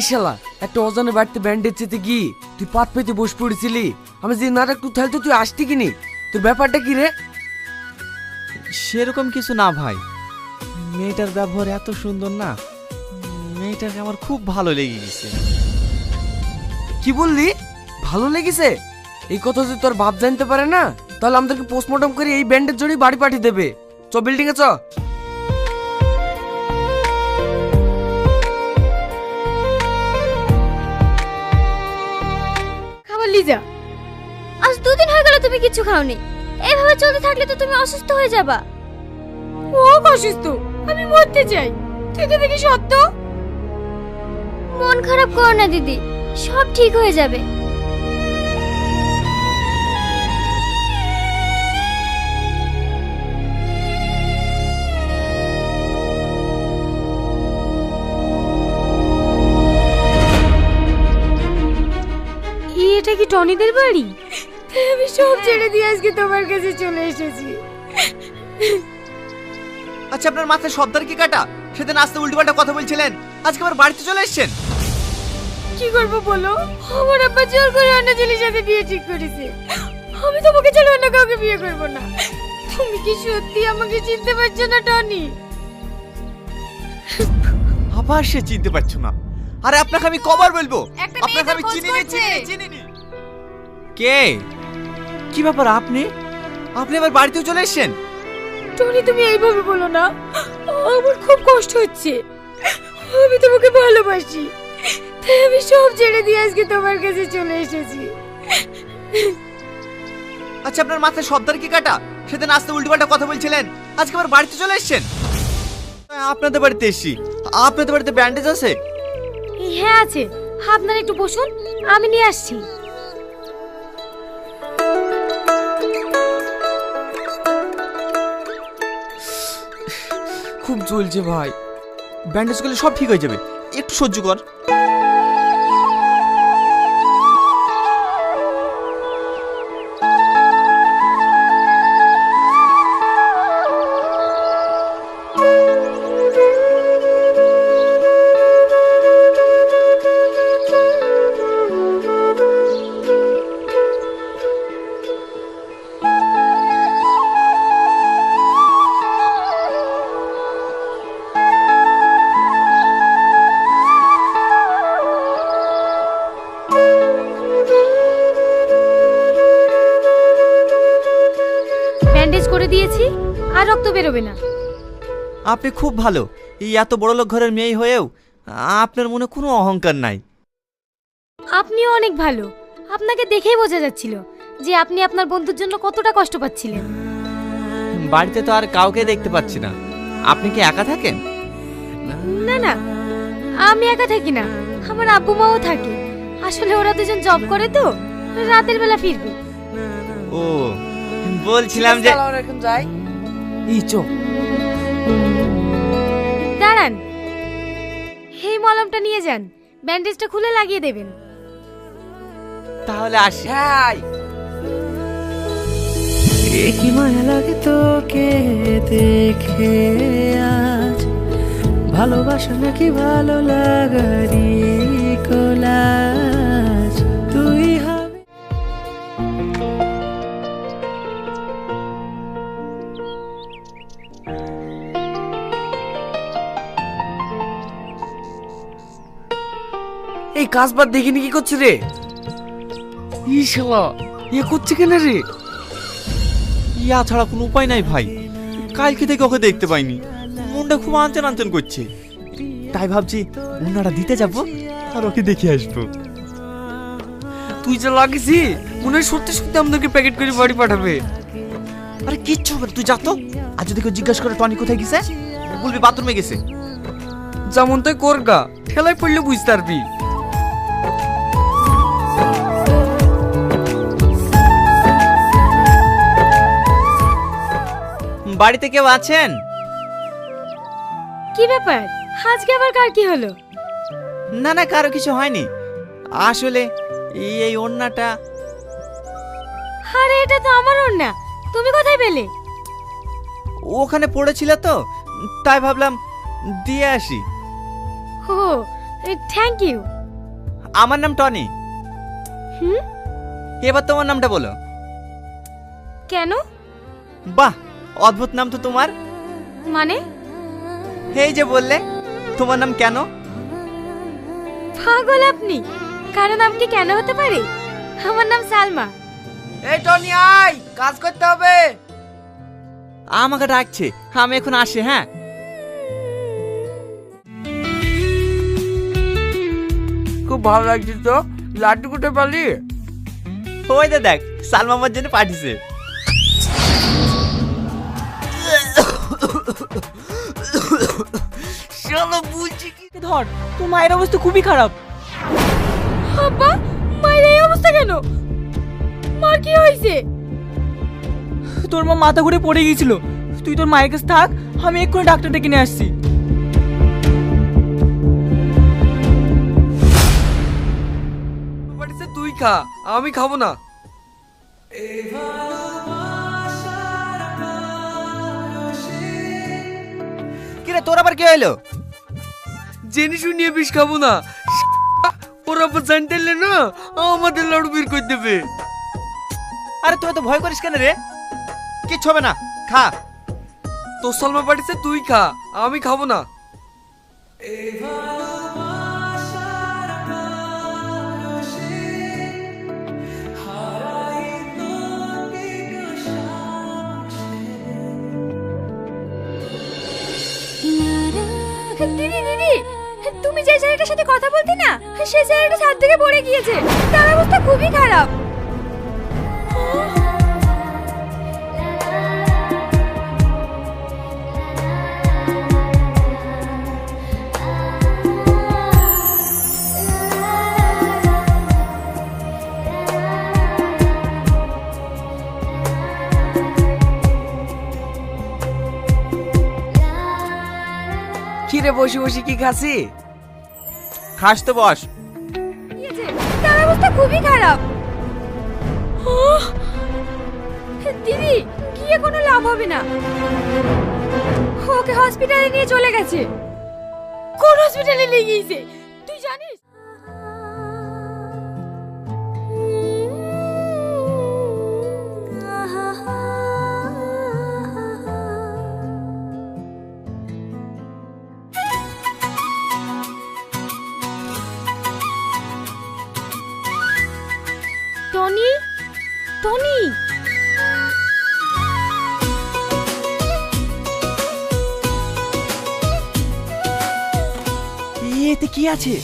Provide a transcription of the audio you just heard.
ইশালা একটা অজানে বাড়িতে ব্যান্ডেজ চেতে কি তুই পাত পেতে বস পড়েছিলি। আমি যে নাটক তুই থাকতো তুই আসতি কিনি তোর ব্যাপারটা কি রে? সেরকম কিছু না ভাই। মেয়েটার ব্যবহার এত সুন্দর না। মেয়েটাকে আমার খুব ভালো লেগে গেছে। কি বললি? ভালো লেগেছে? এই কথা যদি তোর বাপ জানতে পারে না তাহলে আমাদেরকে পোস্টমর্টম করে এই ব্যান্ডের জড়ি বাড়ি পাঠিয়ে দেবে। চ বিল্ডিং এ চ। লিজা। আজ দুদিন হয়ে গেল তুমি কিছু খাওনি। এভাবে চলতে থাকলে তো তুমি অসুস্থ হয়ে যাবা। ও অসুস্থ। আমি মরতে চাই। থেকে থেকে সত্য। মন খারাপ করো না দিদি। সব ঠিক হয়ে যাবে। টনিদের বাড়ি? আমি সব ছেড়ে দিয়ে আজকে তোমার কাছে চলে এসেছি। আচ্ছা আপনার মাথায় শব্দার কি কাটা? সেদিন আসতে উল্টোপাল্টা কথা বলছিলেন। আজকে আবার বাড়িতে চলে এসেছেন? কি করব বলো? আমার আব্বা জোর করে অন্য ছেলের সাথে বিয়ে ঠিক করেছে। আমি তোমাকে ছেড়ে অন্য কাউকে বিয়ে করব না। তুমি কি সত্যি আমাকে চিনতে পারছ না টনি? আবার সে চিনতে পারছ না। আরে আপনাকে আমি কবার বলব? আপনাকে আমি চিনি চিনি নি চিনি নি কে? কি ব্যাপার আপনি? আপনি আবার বাড়িতেও চলে এসেছেন? টনি তুমি এইভাবে বলো না। আমার খুব কষ্ট হচ্ছে। আমি তোমাকে ভালোবাসি। তাই আমি সব ছেড়ে দিয়ে আজকে তোমার কাছে চলে এসেছি। আচ্ছা আপনার মাথায় শব্দার কি কাটা? সেদিন আসতে উল্টোপাল্টা কথা বলছিলেন। আজকে আবার বাড়িতে চলে এসেছেন? আপনাদের বাড়িতে এসছি। আপনাদের বাড়িতে ব্যান্ডেজ আছে? হ্যাঁ আছে। আপনারা একটু বসুন। আমি নিয়ে আসছি। খুব চলছে ভাই। ব্যান্ডেজ করলে সব ঠিক হয়ে যাবে। একটু সহ্য কর। দিয়েছি আর রক্ত বেরোবে না। আপনি খুব ভালো। এই এত বড় লোক ঘরের মেয়ে হয়েও আপনার মনে কোনো অহংকার নাই। আপনিও অনেক ভালো। আপনাকে দেখেই বোঝা যাচ্ছিল যে আপনি আপনার বন্ধুর জন্য কতটা কষ্ট পাচ্ছিলেন। বাড়িতে তো আর কাউকে দেখতে পাচ্ছি না। আপনি কি একা থাকেন? না না আমি একা থাকি না। আমার আব্বু মাও থাকে। আসলে ওরা দুজন জব করে তো রাতের বেলা ফিরবে। ও বলছিলাম যে আমরা এখন যাই। এই চ। দাঁড়ান। এই মলমটা নিয়ে যান। ব্যান্ডেজটা খুলে লাগিয়ে দেবেন। তাহলে আসি। হ্যাঁ কি মায়া লাগে তোকে দেখে আজ ভালোবাসা নাকি ভালো লাগারি কোলাজ এই কাজ বাদ দেখিনি কি করছে রে? ইশালা এ করছে কেন রে? ইয়া ছাড়া কোনো উপায় নাই ভাই। কালকে থেকে ওকে দেখতে পাইনি। মনটা খুব আনচান আনচান করছে। তাই ভাবছি ওনারা দিতে যাব আর ওকে দেখে আসব। তুই যা লাগিসি মনে হয় সত্যি সত্যি আমাদেরকে প্যাকেট করে বাড়ি পাঠাবে। আরে কিচ্ছু হবে না, তুই যা তো। আর যদি কেউ জিজ্ঞাসা করে টনি কোথায় গেছে বলবি বাথরুমে গেছে। যেমন তুই করগা ঠেলায় পড়লে বুঝতে পারবি। বাড়িতে কেউ আছেন? কি ব্যাপার? আজকে আবার কার কি হলো? না না কারও কিছু হয়নি। আসলে এই এই ওড়নাটা আরে এটা তো আমার না তুমি কোথায় পেলে? ওখানে পড়েছিল তো তাই ভাবলাম দিয়ে আসি। ও থ্যাংক ইউ আমার নাম টনি। হুম? এবার তোমার নামটা বলো। কেন? বাহ! অদ্ভুত নাম তো তোমার? মানে? এই যে বললে তোমার নাম কেন? পাগল আপনি। কারও নাম কি কেন হতে পারে? আমার নাম সালমা। এই টনি আয়! কাজ করতে হবে। আমাকে ডাকছে। আমি এখন আসি হ্যাঁ? খুব ভালো লাগছে তো। লাড্ডু কোটে পালি? ওই দেখ সালমা আমার জন্য পাঠিয়েছে। চলো বলছি কি? ধর তোর মায়ের অবস্থা খুবই খারাপ। আব্বা মায়ের এই অবস্থা কেন? মার কি হয়েছে? তোর মা মাথা ঘুরে পড়ে গিয়েছিল। তুই তোর মায়ের কাছে থাক আমি এক্ষুনি ডাক্তার ডেকে নিয়ে আসছি। বাড়িতে তুই খা আমি খাব না। কিরে তোর আবার কি হইল? জেনে শুনিয়ে বিষ খাব না। ওরা আবার জানতে না আমাদের লাড়ু বের করে দেবে। আরে তুই তো ভয় করিস কেন রে? কিচ্ছু হবে না খা। তোর সলমা পাঠিয়েছে তুই খা আমি খাব না। যে সাথে কথা বলতে না, সেই ছেলেটা ছাদ থেকে পড়ে গিয়েছে। তার অবস্থা খুবই খারাপ। খিরে বসে বসে কি খাসি খাস তো বস। তার অবস্থা খুবই খারাপ! দিদি, গিয়ে কোনো লাভ হবে না। ওকে হসপিটালে নিয়ে চলে গেছে। কোন হসপিটালে নিয়ে গিয়েছে? টনি? টনি? এতে কি আছে?